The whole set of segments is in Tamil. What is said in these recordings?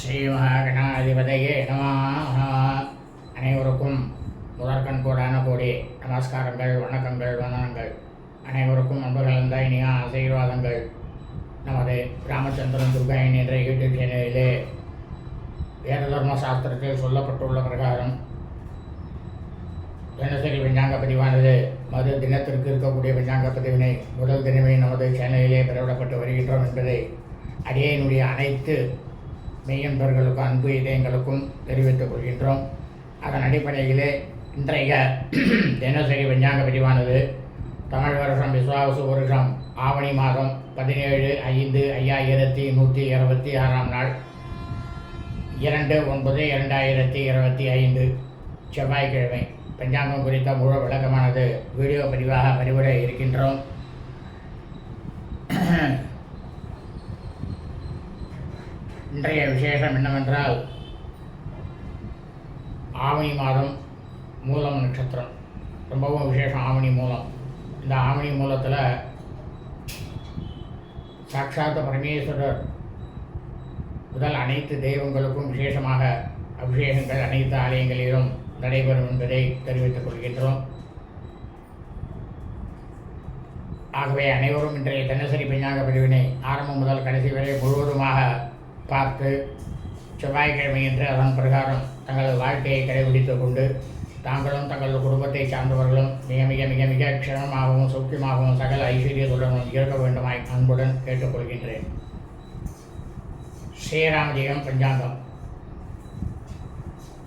ஸ்ரீமகணாதிபதையே நமः. அனைவருக்கும் முதற்கண் கூடான கோடி நமஸ்காரங்கள் வணக்கங்கள் வந்தனங்கள். அனைவருக்கும் அன்பர்கள் இருந்த இனிய ஆசீர்வாதங்கள். நமது ராமச்சந்திரன் துர்காயன் என்ற யூடியூப் சேனலிலே வேத தர்ம சாஸ்திரத்தில் சொல்லப்பட்டுள்ள பிரகாரம் தினசரி பஞ்சாங்க பதிவானது மறு தினத்திற்கு இருக்கக்கூடிய பஞ்சாங்க பதிவினை முதல் தினமே நமது சேனலிலே பெறவிடப்பட்டு வருகின்றோம் என்பதை அடியனுடைய அனைத்து மெய்யன்பர்களுக்கும் அன்பு இதயங்களுக்கும் தெரிவித்துக் கொள்கின்றோம். அதன் அடிப்படையிலே இன்றைய தினசரி விஞ்ஞான பிரிவானது தமிழ் வருஷம் விஸ்வாவசு வருஷம் ஆவணி மாதம் பதினேழு ஐந்து ஐயாயிரத்தி நூற்றி இருபத்தி ஆறாம் நாள் இரண்டு ஒன்பது இரண்டாயிரத்தி இருபத்தி ஐந்து செவ்வாய்க்கிழமை. பஞ்சாங்கம் குறித்த முழு விளக்கமானது வீடியோ பதிவாக பதிவிட இருக்கின்றோம். இன்றைய விசேஷம் என்னவென்றால் ஆவணி மாதம் மூலம் நட்சத்திரம். ரொம்பவும் விசேஷம் ஆவணி மூலம். இந்த ஆவணி மூலத்தில் சாட்சாத் பரமேஸ்வரர் முதல் அனைத்து தெய்வங்களுக்கும் விசேஷமாக அபிஷேகங்கள் அனைத்து ஆலயங்களிலும் நடைபெறும் என்பதை தெரிவித்துக் கொள்கின்றோம். ஆகவே அனைவரும் இன்றைய தினசரி பஞ்சாங்க பதிவினை ஆரம்பம் முதல் கடைசி வரை முழு பார்த்து செவ்வாய்க்கிழமை என்று அதன் பிரகாரம் தங்களது வாழ்க்கையை கடைபிடித்து கொண்டு தாங்களும் தங்களது குடும்பத்தை சார்ந்தவர்களும் மிக மிக மிக மிக க்ஷணமாகவும் சௌக்கியமாகவும் சகல ஐஸ்வர்யத்துடனும் இருக்க வேண்டுமாய் அன்புடன் கேட்டுக்கொள்கின்றேன். ஸ்ரீராமஜெயம் பஞ்சாங்கம்.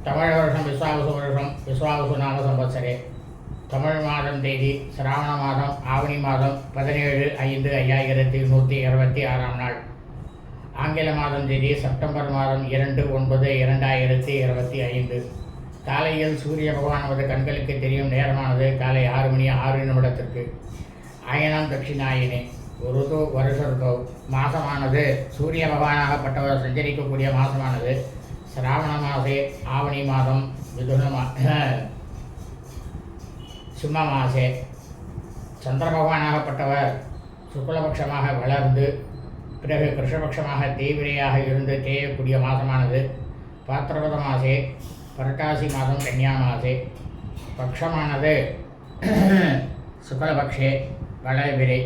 தமிழ வருஷம் விஸ்வாவசு வருஷம் விஸ்வாவசு நாம சம்பத்சரே. தமிழ் மாதம் தேதி சிராவண மாதம் ஆவணி மாதம் பதினேழு ஐந்து ஐயாயிரத்தி நூற்றி இருபத்தி ஆறாம் நாள். ஆங்கில மாதம் தேதி செப்டம்பர் மாதம் இரண்டு ஒன்பது இரண்டாயிரத்தி இருபத்தி ஐந்து. காலையில் சூரிய பகவானது கண்களுக்கு தெரியும் நேரமானது காலை ஆறு மணி ஆறு நிமிடத்திற்கு. ஆயனம் தட்சிணாயினே ருது வருஷ மாதமானது சூரிய பகவானாகப்பட்டவர் சஞ்சரிக்கக்கூடிய மாதமானது சிராவண மாதே ஆவணி மாதம் மிதுன மா சிம்ம மாசே. சந்திர பகவானாகப்பட்டவர் சுக்லபட்சமாக வளர்ந்து பிறகு கிருஷ்ணபக்ஷமாக தேய்விரையாக இருந்து தேயக்கூடிய மாதமானது பாத்திரபத மாசே புரட்டாசி மாதம் கன்னியா மாசே. பக்ஷமானது சுக்லபக்ஷே வளவிரை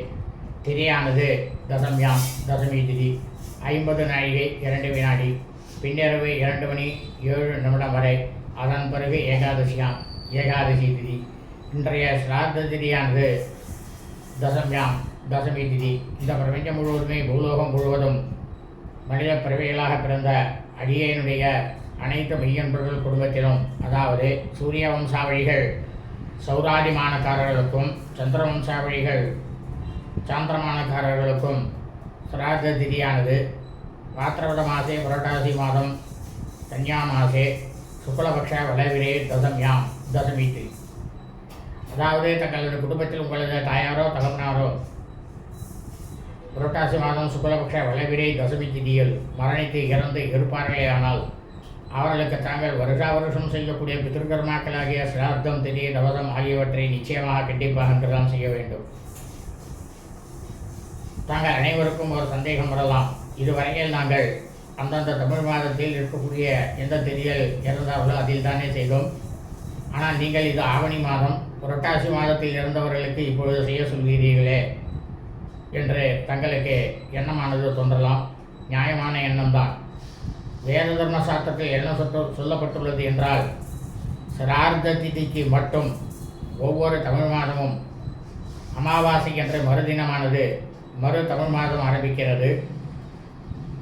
திரையானது தசம்யாம் தசமி திதி ஐம்பது நாழிகை இரண்டு வினாடி பின்னிரவு இரண்டு மணி ஏழு நிமிடம் வரை அதன் பிறகு ஏகாதசியாம் ஏகாதசி திதி. இன்றைய சிராத்த திதியானது தசம்யாம். தசமி திதி இந்த பிரபஞ்சம் முழுவதுமே பூலோகம் முழுவதும் மனித பிறவிகளாக பிறந்த அடியனுடைய அனைத்து மெய்யன்பர்கள் குடும்பத்திலும் அதாவது சூரிய வம்சாவழிகள் சௌராதிமானக்காரர்களுக்கும் சந்திர வம்சாவழிகள் சாந்திரமானக்காரர்களுக்கும் சிராத திதியானது பாத்திரவத மாசே புரட்டாசி மாதம் கன்யா மாசே சுக்லபக்ஷ வளவிரே தசம்யாம் தசமி திதி அதாவது தங்களது குடும்பத்தில் உங்களது தாயாரோ தகப்பனாரோ புரட்டாசி மாதம் சுக்லபக்ஷ வளவிரை தசமி திதியில் மரணித்து இறந்து இருப்பார்களே ஆனால் அவர்களுக்கு தாங்கள் வருஷா வருஷம் செய்யக்கூடிய பிதிருக்கர்மாக்களாகிய சிரார்த்தம் திதி தவசம் ஆகியவற்றை நிச்சயமாக கண்டிப்பாக அன்றுதான் செய்ய வேண்டும். தாங்கள் அனைவருக்கும் ஒரு சந்தேகம் வரலாம். இதுவரையில் நாங்கள் அந்தந்த தமிழ் மாதத்தில் இருக்கக்கூடிய எந்த திதியில் இறந்தார்களோ அதில் தானே செய்தோம். ஆனால் நீங்கள் இது ஆவணி மாதம் புரட்டாசி மாதத்தில் இறந்தவர்களுக்கு இப்பொழுது செய்ய சொல்கிறீர்களே. என்று தங்களுக்கு எண்ணமானது தோன்றலாம். நியாயமான எண்ணம்தான். வேத தர்ம சாஸ்திரத்தில் என்ன சொட்டு சொல்லப்பட்டுள்ளது என்றால் சிரார்த்த திதிக்கு மட்டும் ஒவ்வொரு தமிழ் மாதமும் அமாவாசை என்ற மறுதினமானது மறு தமிழ் மாதம் ஆரம்பிக்கிறது.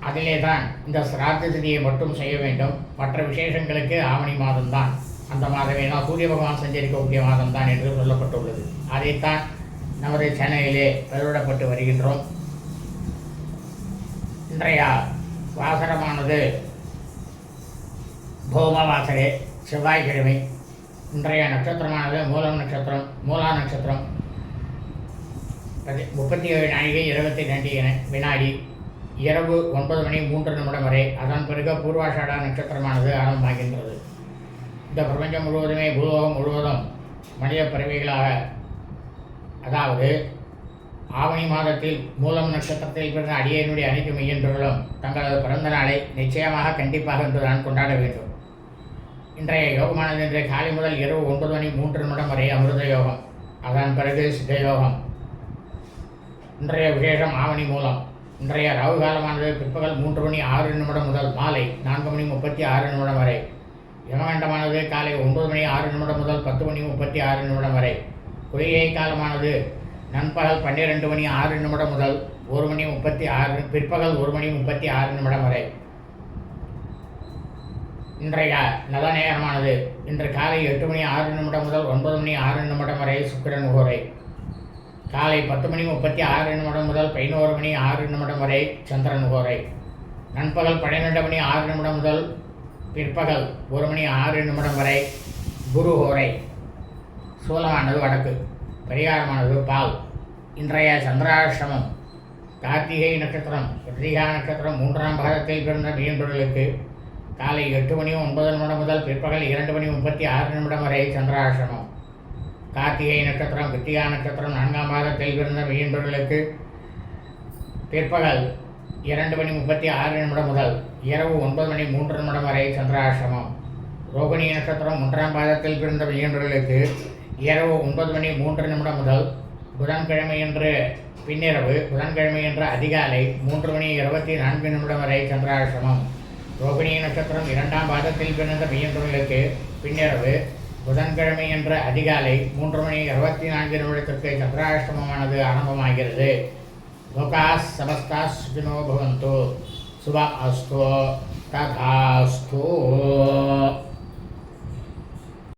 அதிலே தான் இந்த சிரார்த்த திதியை மட்டும் செய்ய வேண்டும். மற்ற விசேஷங்களுக்கு ஆவணி மாதம்தான். அந்த மாதமே நான் சூரிய பகவான் சஞ்சரிக்கக்கூடிய மாதம் தான் என்று சொல்லப்பட்டுள்ளது. அதைத்தான் நமது சென்னையிலே வெளியிடப்பட்டு வருகின்றோம். இன்றைய வாசனமானது பௌம வாசலே செவ்வாய்க்கிழமை இன்றைய நட்சத்திரமானது மூலம் நட்சத்திரம் மூலா நட்சத்திரம். முப்பத்தி ஏழு நாழிகை இருபத்தி ரெண்டு என- வினாடி இரவு ஒன்பது மணி மூன்று நிமிடம் வரை அதன் பிறகு பூர்வாஷாடா நட்சத்திரமானது ஆரம்பமாகின்றது. இந்த பிரபஞ்சம் முழுவதுமே பூலோகம் முழுவதும் மனித பிறவிகளாக அதாவது ஆவணி மாதத்தில் மூலம் நட்சத்திரத்தில் பிறந்த அடியனுடைய அனைத்து மையன்றுகளும் தங்களது பிறந்த நாளை நிச்சயமாக கண்டிப்பாக இன்று நான் கொண்டாட வேண்டும். இன்றைய யோகமானது இன்றைய காலை முதல் இரவு ஒன்பது மணி மூன்று நிமிடம் வரை அமிர்த யோகம். அதன் பிறகு சித்த யோகம். இன்றைய விசேஷம் ஆவணி மூலம். இன்றைய ராகு காலமானது பிற்பகல் மூன்று மணி ஆறு நிமிடம் முதல் மாலை நான்கு மணி முப்பத்தி ஆறு நிமிடம் வரை. யமகண்டமானது காலை ஒன்பது மணி ஆறு நிமிடம் முதல் பத்து மணி முப்பத்தி ஆறு நிமிடம் வரை. குளிகை காலமானது. நண்பகல் பன்னிரெண்டு மணி ஆறு நிமிடம் முதல் ஒரு மணி முப்பத்தி ஆறு பிற்பகல் ஒரு மணி முப்பத்தி ஆறு நிமிடம் வரை. இன்றைய நல்ல நேரமானது இன்று காலை எட்டு மணி ஆறு நிமிடம் முதல் ஒன்பது மணி ஆறு நிமிடம் வரை சுக்கிரன் கோரை காலை பத்து மணி முப்பத்தி ஆறு நிமிடம் முதல் பதினோரு மணி ஆறு நிமிடம் வரை சந்திரன் கோரை நண்பகல் பன்னிரெண்டு மணி ஆறு நிமிடம் முதல் பிற்பகல் ஒரு மணி ஆறு நிமிடம் வரை குரு ஹோரை சூலமானது வடக்கு பரிகாரமானது பால் இன்றைய சந்திராசிரமம் கார்த்திகை நட்சத்திரம் கிருத்திகா நட்சத்திரம் மூன்றாம் பாகத்தில் பிறந்த மீன்பர்களுக்கு காலை எட்டு மணி ஒன்பது நிமிடம் முதல் பிற்பகல் இரண்டு மணி முப்பத்தி ஆறு நிமிடம் வரை சந்திராசிரமம் கார்த்திகை நட்சத்திரம் கிருத்திகா நட்சத்திரம் நான்காம் பாகத்தில் பிறந்த மீன்பர்களுக்கு பிற்பகல் இரண்டு மணி முப்பத்தி ஆறு நிமிடம் முதல் இரவு ஒன்பது மணி மூன்று நிமிடம் வரை சந்திராசிரமம் ரோகிணி நட்சத்திரம் ஒன்றாம் பாதத்தில் பிறந்த மீன்பர்களுக்கு இரவு ஒன்பது மணி மூன்று நிமிடம் முதல் புதன்கிழமையன்று பின்னிரவு புதன்கிழமையன்று அதிகாலை மூன்று மணி இருபத்தி நான்கு நிமிடம் வரை சந்திராசிரமம். ரோகிணி நட்சத்திரம் இரண்டாம் பாதத்தில் பிறந்த மீன்பர்களுக்கு பின்னிரவு புதன்கிழமையன்று அதிகாலை மூன்று மணி இருபத்தி நான்கு நிமிடத்திற்கு சந்திராஷ்டமமானது ஆரம்பமாகிறது. லோகாஸ் சமஸ்தாஸ் சுகினோ பவந்தோ. சுப அஸ்தோ ததாஸ்தோ